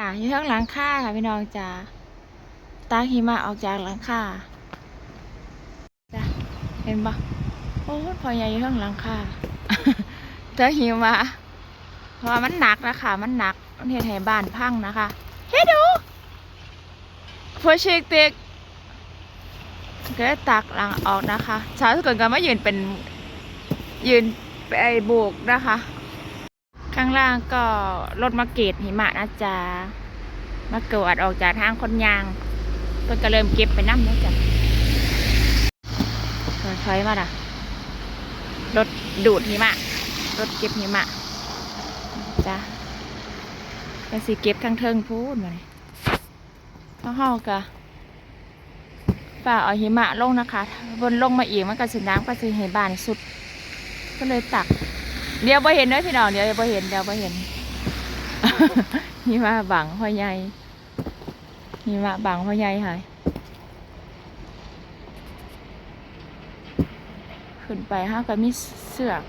จ้าอยู่ข้างหลังคาค่ะพี่น้องจ้าตากหิมะออกจากหลังคาจ้าเห็นปะโอ้ยพอใหญ่อยู่ข้างหลังคาเจอหิมะเพราะมันหนักนะคะมันหนักมันเห็นให้บ้านพังนะคะเฮ้ดูพอเช็คเต็กก็ได้ตักหลังออกนะคะชาทุกคนก็มายืนเป็นยืนไปโบกนะคะ ข้างล่างก็รถมาเกตหิมะนะจ๊ะมาเกิดออกจากทางคนยางเพิ่นก็เริ่มเก็บไปน้ำนะจ๊ะถอยมาล่ะรถดูดหิมะรถเก็บหิมะจ้ะก็สิเก็บทั้งเทิงพูดมาเลยข้าวเฮากะฝ่าเอาหิมะลงนะคะบนลงมาอีกมันก็สิน้ำก็สิให้บานสุด ก็เลยตัก เดี๋ยวพอเห็นเด้อพี่น้องเดี๋ยวพอเห็นเดี๋ยวพอเห็นหิมะบังพ่อใหญ่หิมะบังพ่อใหญ่ค่ะขึ้นไปฮะก็มีเสือก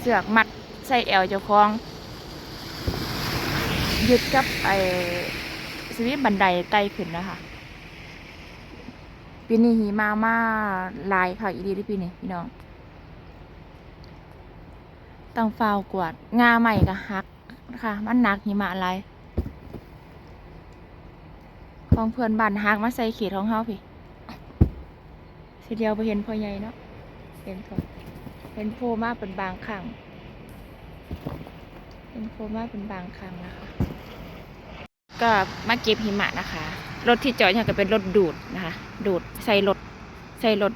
เสือกมัดใส่แอวเจ้าของยึดกับไอ้สวิตบันไดไต่ขึ้นนะคะปีนี้หิมะมาลายค่ะอีดีที่ปีนี้พี่น้อง ต้องฟาวกวด งาใหม่ก็หักค่ะ มันหนักหิมะอะไร ของเพื่อนบ้านหักมาใส่ขีดของเฮาพี่สิเดียวไปเห็นพ่อใหญ่เนาะเห็นพ่เห็นโพมาเป็นบางครั้งเห็นโพมาเป็นบางครั้งนะคะ ก็มาเก็บหิมะนะคะ รถที่จอดเนี่ยก็เป็นรถดูดนะคะ ดูดใส่รถใส่รถ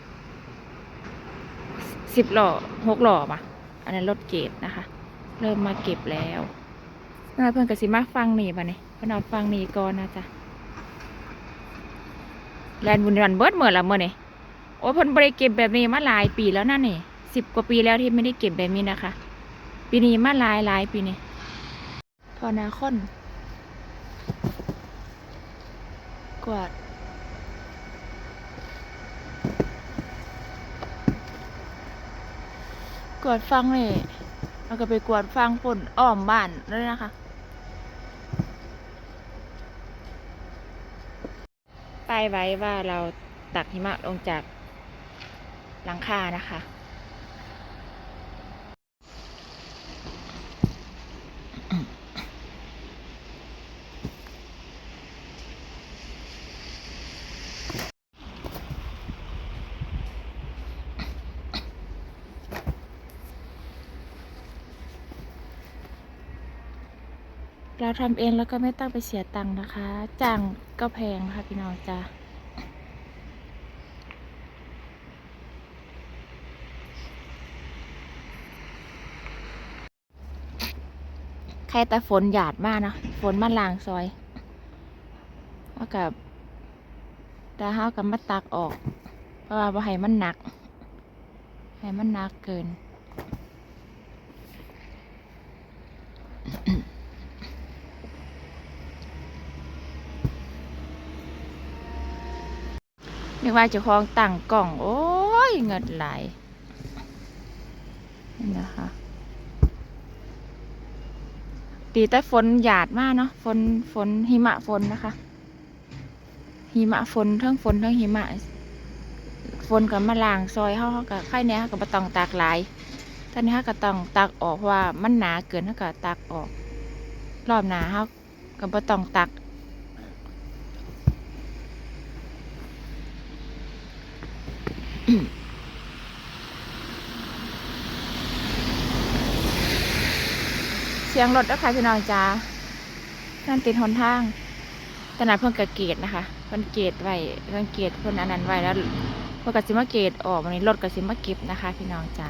สิบหล้อหกหล้อมา อันนั้นรถเก็บนะคะ เริ่มมาเก็บแล้วน่าเพื่อนกสิมาฟังนี่ปะเนี่ยเพื่อนเอาฟังนี่ก่อนนะจ๊ะแลนบุญรันเบิร์ดเมื่อละเมื่อนี่โอ้ยเพิ่นบริเก็บแบบนี้มาหลายปีแล้วนั่นนี่สิบกว่าปีแล้วที่ไม่ได้เก็บแบบนี้นะคะ ปีนี้มาหลายหลายปีนี่พอนาคอนกวาด วาดฟังเลยเราก็ไปกวาดฟังฝุ่นอ้อมบ้านแล้วนะคะ ป้ายไว้ว่าเราตักหิมะลงจากหลังคานะคะ เราทำเองแล้วก็ไม่ต้องไปเสียตังค์นะคะจ้างก็แพงค่ะพี่น้องจ้าใครแต่ฝนหยาดมากนะฝนมาลางซอยแล้วกับแต่ห้ากับมาตักออก เพราะว่าบ่ให้มันหนักให้มันหนักเกิน นึกว่าจ้าของตั้งกล่อง โอ้ยเงินไหลนี่นะคะตีแต่ฝนหยาดมากเนาะฝนฝนหิมะฝนนะคะ หิมะฝนทั้งฝนทั้งหิมะฝนกับมาล่างซอยเขาเขากับไข่เนี้ยกับตองตากหลายท่านนี้เขาก็ต้องตากออกว่ามันหนาเกินเขาก็ตากออก รอบหนาเขากับตองตัก สียงรถแล้วค่ะพี่น้องจ้านั่นติดหนทางขนาดเพิ่งกระเกตนะคะเพิ่นเกตไว้เพิ่นเกตเพิ่นอันนั้นไว้แล้วเพิ่นกระสิมาเกตออกวันนี้รถกระสิมาเก็บนะคะ พี่น้องจ้า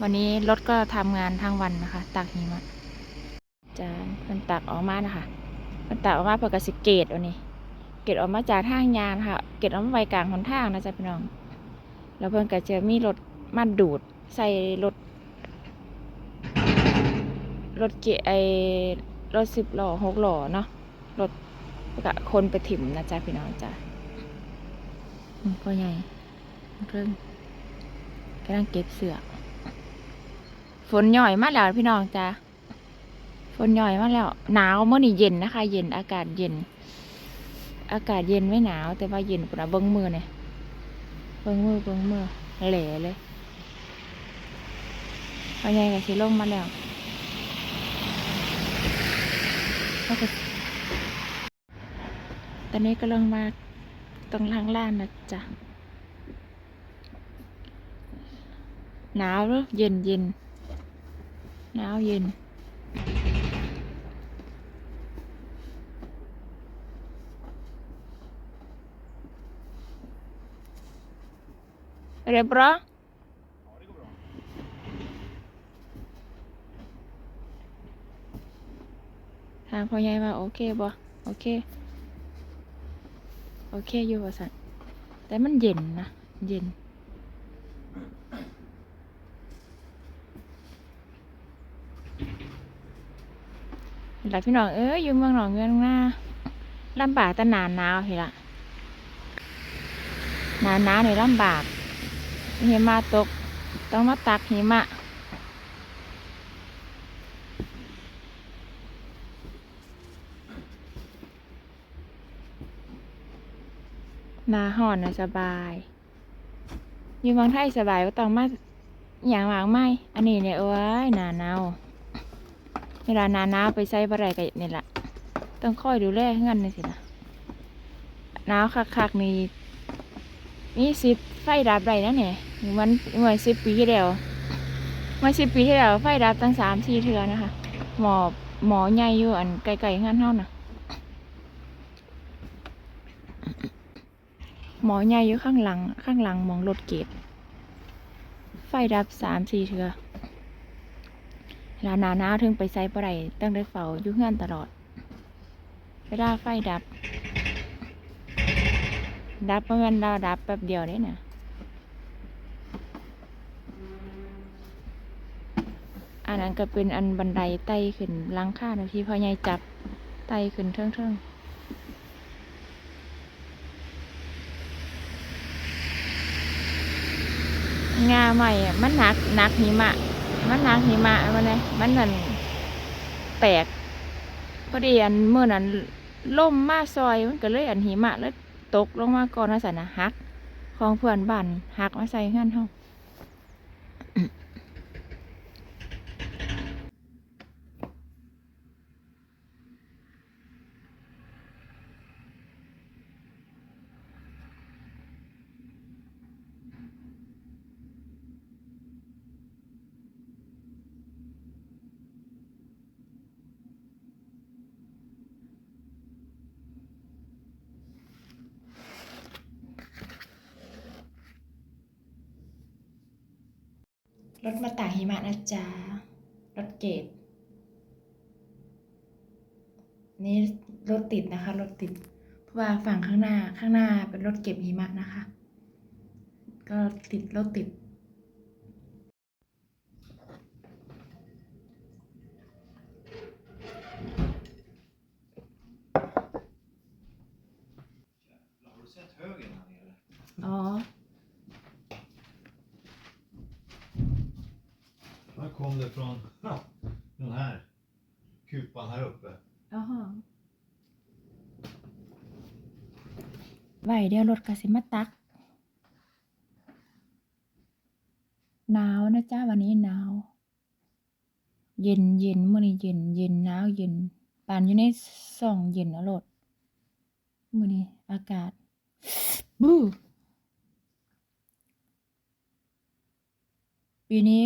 วันนี้รถก็ทำงานทั้งวันนะคะตักหิมะจ้าเพิ่นตักออกมานะคะเพิ่นตักออกมาเพิ่นกระสิเกตวันนี้ เกตออกมาจากทางยานค่ะ เกตออกมาไว้กลางหนทางนะจ๊ะพี่น้อง แล้วเพิ่นก็จะมีรถมาดูดใส่รถ รถเกไอรถสิบหล้อหกหล้อเนาะรถกะคนไปถิ่มนะจ๊ะพี่น้องจ้ะอืมพ่อใหญ่เริ่มกำลังเก็บเสือฝนหย่อยมากแล้วพี่น้องจ้ะฝนหย่อยมากแล้ว หนาวเมื่อนี่เย็นนะคะ เย็นอากาศเย็น อากาศเย็นไม่หนาว แต่ว่าเย็นปุ่นะเบิ้งมือเนี่ยเบิ้งมือเบิ้งมือแหล่เลยพอใหญ่กับชิลงมาแล้ว แล้วก็ตอนนี้ก็ลงมาตรงล่างล่างนะจ๊ะ หนาวหรือเย็นเย็นหนาวเย็น Är det bra? Ja, ทางพ่อใหญ่ว่าโอเคบ่โอเค โอเคอยู่ว่าสันแต่มันเย็นนะ เย็น หลักพี่น้องเอ้ยอยู่เมืองหนองเงินหน้าลำบากแต่หนานหนาวทีละหนานหนาวในลำบากหิมะตก ต้องมาตักหิมะ หนาห่อนนะสบาย อยู่เมืองไทยสบายก็ต้องมาอย่างหมากไม่ อันนี้เนี่ยเอ้ยหนาหนาวเวลาหนาหนาวไปใส่บะไรกันนี่แหละต้องคอยดูแลเงินนี่สินะหนาวคักๆนี่มีสิไฟดับไรนะเนี่ยมันเมื่อสิบปีที่แล้วเมื่อสิบปีที่แล้วไฟดับตั้งสามสี่เทือนะคะ หมอหมอใหญ่อยู่อันไกลๆงานเท่าน่ะ หมอใหญ่อยู่ข้างหลัง ข้างหลังมองรถเกตไฟดับสามสี่เทือลานาหนาวถึงไปไซบ่ไรตั้งได้เฝ้าอยู่เฮือนตลอด เวลาไฟดับ ดับเพระมันเราดับแป๊บเดียวนี่นะอันนั้นก็เป็นอันบันไดไต่ขึ้นลังคานะที่พ่อใหญ่จับไต่ขึ้นเทิงๆ งาใหม่มันหนักหนักหิมะ มันหนักหิมะมันไงมันนั่นแตกพอดีอันเมื่อนั้นล่มมาซอยมันก็เลยอันหิมะแล้วตกลงมาก่อนนะสันนะหัก ของเพื่อนบ้านหักมาใส่เงื่อนเฮา รถมาต่ากหิมะนะจ๊ะรถเกตนี่รถติดนะคะรถติด เพราะว่าฝั่งข้างหน้าข้างหน้าเป็นรถเก็บหิมะนะคะ ก็ติดรถติด Har du sett högen här nere? อ๋อ Här kom det från ja, den här kupan här uppe. อ๋อไหวเดียวรถกสิมาตัก หนาวนะจ้าวันนี้หนาว เย็นเย็นมื่อนี้เย็นเย็นหนาวเย็นปานอยู่ในส่องเย็นเอารถมื่อนี้อากาศ บูปีนี้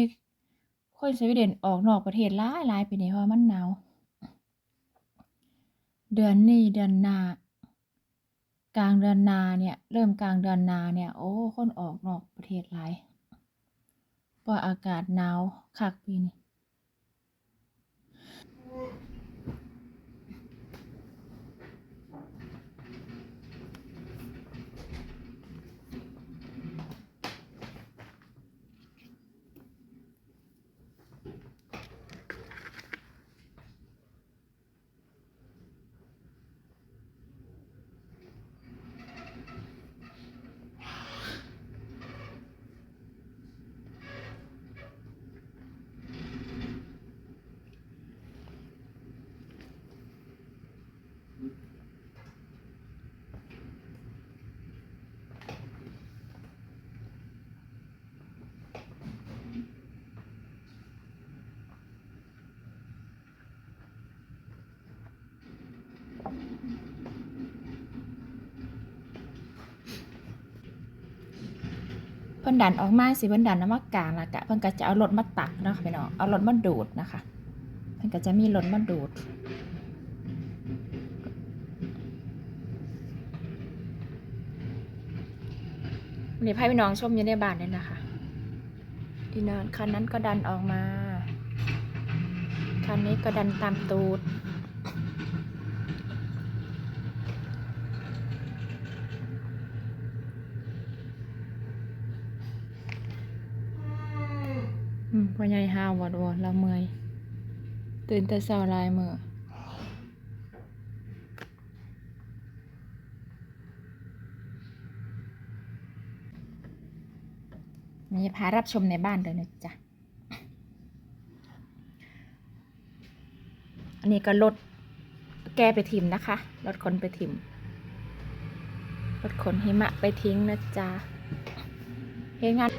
คนสวีเดนออกนอกประเทศหลายหลายปีนี้เพราะมันหนาว เดือนนี้เดือนหน้ากลางเดือนนาเนี่ย เริ่มกลางเดือนนาเนี่ย โอ้ คนออกนอกประเทศหลายเพราะอากาศหนาวคักปีนี้ พิ่นดันออกมาสิเพิ่นดันน้ำมากลางล้วกะเพิ่นก็จะเอารถมาตักเนาะพี่น้องเอารถมาดูดนะคะเพิ่นก็จะมีรถมาดูดนี่ให้พี่น้องชมอยู่ในบ้านเลยนะคะอีนอนคันนั้นก็ดันออกมา คันนี้ก็ดันตามตูด อืมพ่อ ใหญ่ห้าววดวดเราเมื่อยตื่นแต่เช้าหลายมือนี่พารับชมในบ้านเลยนะจ๊ะ อันนี้ก็รถแกไปทิมนะคะรถขนไปทิมรถขนหิมะไปทิ้งนะจ๊ะเฮ็ดงาน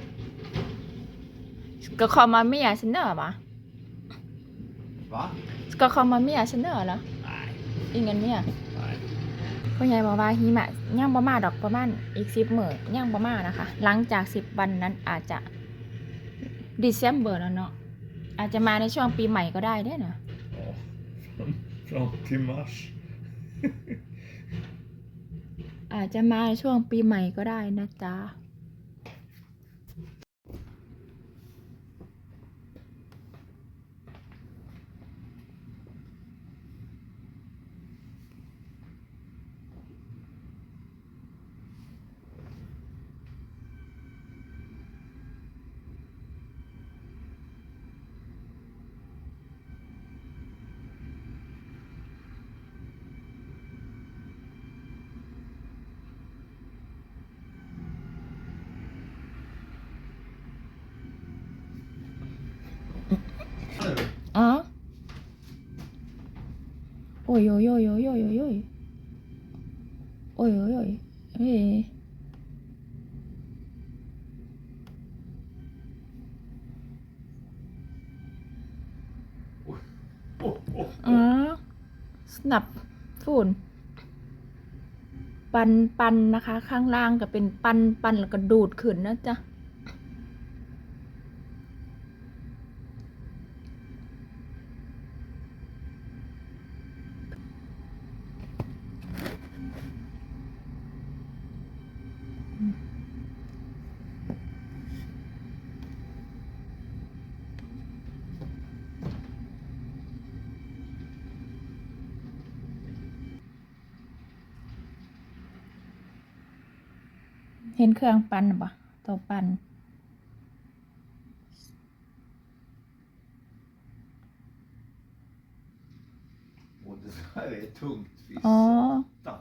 Ska komma mer snö va? Va? Ska komma mer snö eller? Nej. Ingen mer? Nej. พ่อใหญ่บอกว่าหิมะย่างบ่มาดอกประมาณอีกสิบมื้อย่างบ่มานะคะ หลังจากสิบวันนั้นอาจจะ December แล้วเนาะอาจจะมาในช่วงปีใหม่ก็ได้เด้อนะ Ja. Från, från till mars. อาจจะมาในช่วงปีใหม่ก็ได้นะจ๊ะ อ๋อโอ้ยโอ้ยโอ้ยโอ้ยโอ้ยโอ้ยโอ้ยโอ้ยโอ้ยโอ้ยเฮ้ย Oh, oh. อ๋อสนับฝุ่นปันปันนะคะ ข้างล่างก็เป็นปันปันแล้วก็ดูดขึ้นนะจ๊ะ เห็นเครื่องปั่นน่ะปะตัวปั่น Och det där är tungt fisk. อ๋อ Satan.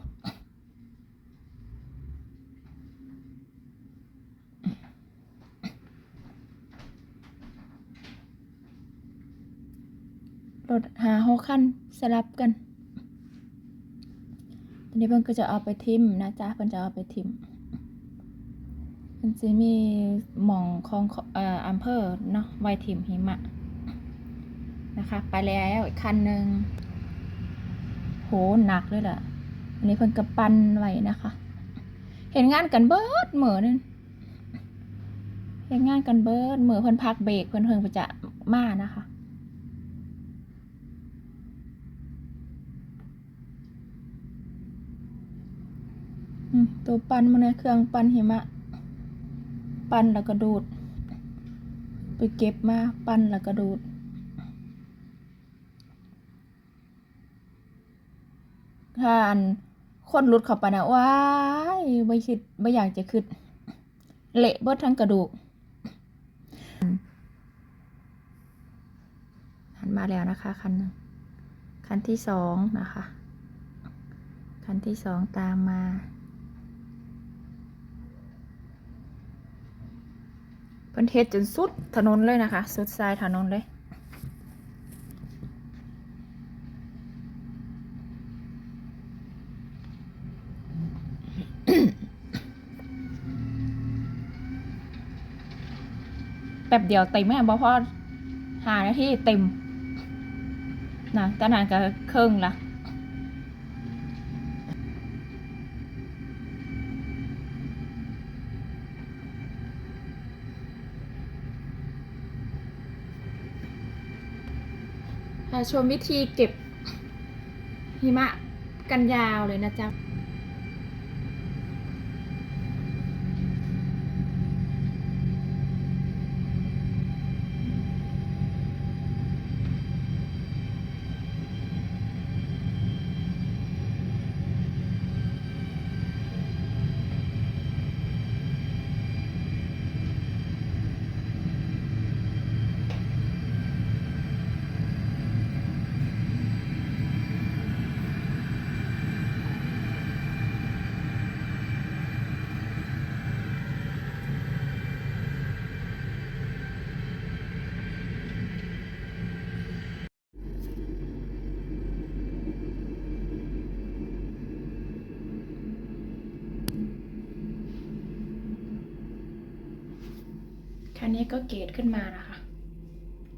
รถหาหกคันสลับกันอันนี้เพิ่นก็จะเอาไปทิมนะจ๊ะ เพิ่นจะเอาไปทิม เพิ่นจะมีหม่องของเอ่ออำเภอเนาะไวทิมหิมะ นะคะ ไปแล้วอีกคันหนึ่งโหหนักเลยล่ะ อันนี้เพิ่นกระปันไว้นะคะ เห็นงานกันเบิดเหมือนเห็นงานกันเบิดเหมือเพิ่นพักเบรกเพิ่นเพิ่งจะมานะคะตัวปั้นมันนเครื่องปั้นหิมะ ปั้นแล้วก็ดูด ไปเก็บมาปั้นแล้วก็ดูด ถ้าอันคนหลุดเข้าไปนะว้ายไม่คิดไม่อยากจะคิดเละเบิดทั้งกระดูกหันมาแล้วนะคะคันหนึ่งคันที่สองนะคะ คันที่สองตามมา เพิ่นเฮ็ดจนสุดถนนเลยนะคะ สุดทรายถนนเลย แป๊บเดียวเต็มแม่บ่พอหานาทีเต็มนะตอนนั้นก็ครึ่องละ ชมวิธีเก็บหิมะกันยาวเลยนะจ๊ะ คราวนี้ก็เกรดขึ้นมานะคะ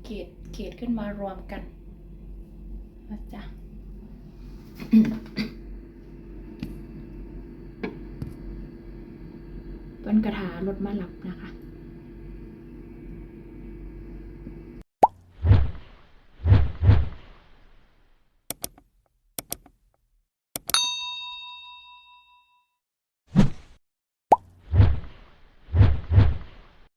เกรดเกรดขึ้นมารวมกันนะจ๊ะเปิ้นกระถารถมาหลับนะคะ